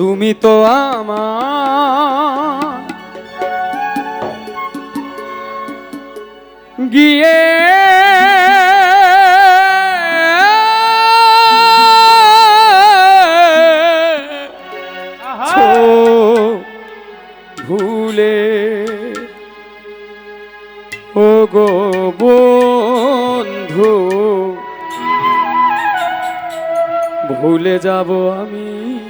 তুমি তো আমার। গিয়ে ভুলে। ও গো বন্ধু ভুলে যাব আমিও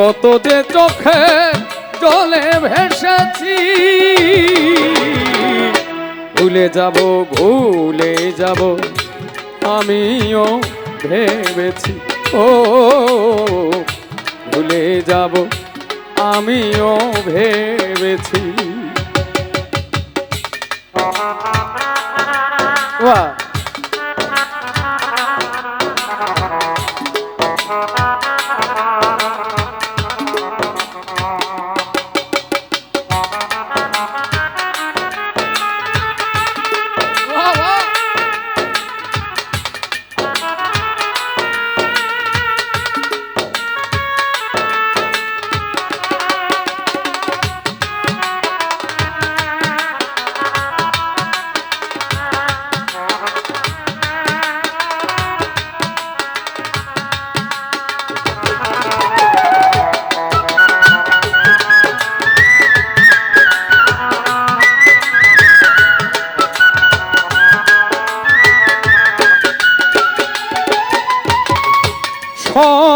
কত যে চোখে জলে ভেসেছি। ভুলে যাব ভুলে যাব, আমিও ভেবেছি, ও, ভুলে যাব, আমিও ভেবেছি। বাহ!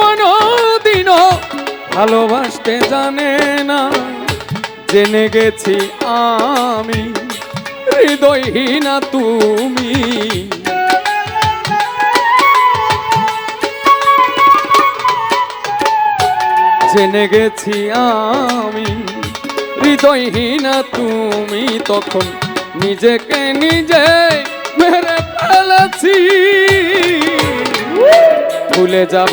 কোনো দিনও ভালোবাসতে জানে না। জেনে গেছি আমি, হৃদয়হীনা তুমি। জেনে গেছি আমি, হৃদয়হীনা তুমি। তখন নিজেকে নিজে মেরে ফেলেছি। ভুলে যাব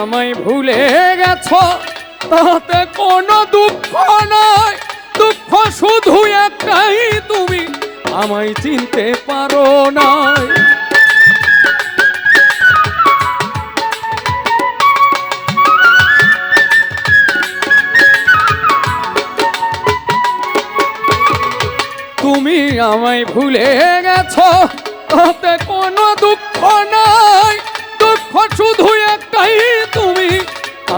আমায় ভুলে গেছ? তাতে কোনো দুঃখ নয় দুঃখ শুধু একটাই, তুমি আমায় চিনতে পারো নাই। তুমি আমায় ভুলে গেছ? তাতে কোনো দুঃখ নাই। দুঃখ শুধু একটাই, তুমি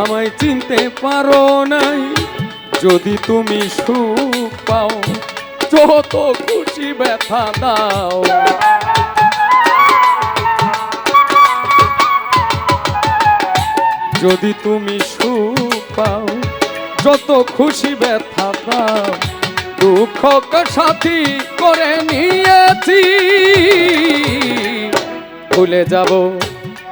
আমায় চিনতে পারো নাই। যদি তুমি সুখ পাও, যত খুশি ব্যথা দাও। যদি তুমি সুখ পাও, যত খুশি ব্যথা পাও দুঃখকে সাথী করে নিয়েছি। ভুলে যাব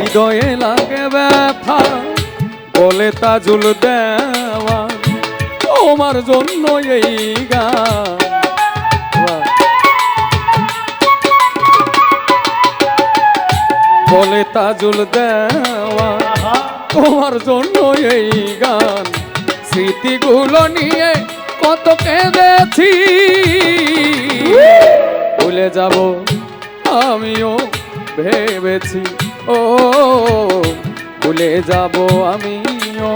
হৃদয়ে লাগে ব্যথা বলে তাজুল দেওয়া। তোমার জন্য এই গান। বলে তাজুল দেওয়া। তোমার জন্য এই গান। স্মৃতিগুলো নিয়ে কত কেঁদেছি। ভুলে যাব আমিও ভেবেছি। ও ভুলে যাব আমিও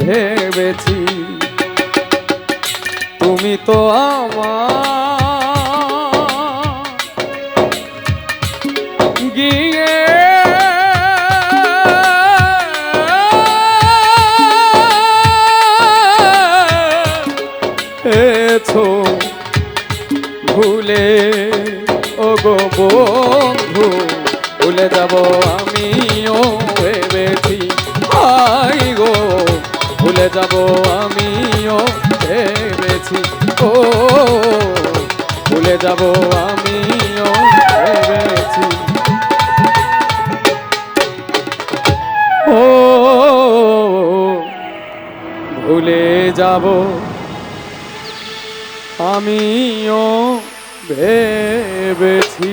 ভেবেছি। তুমি তো আমার যাব আমিও ভেবেছি, আই গো, ভুলে যাব আমিও ভেবেছি। ও, ভুলে যাব আমিও ভেবেছি। ও, ভুলে যাব আমিও ভেবেছি।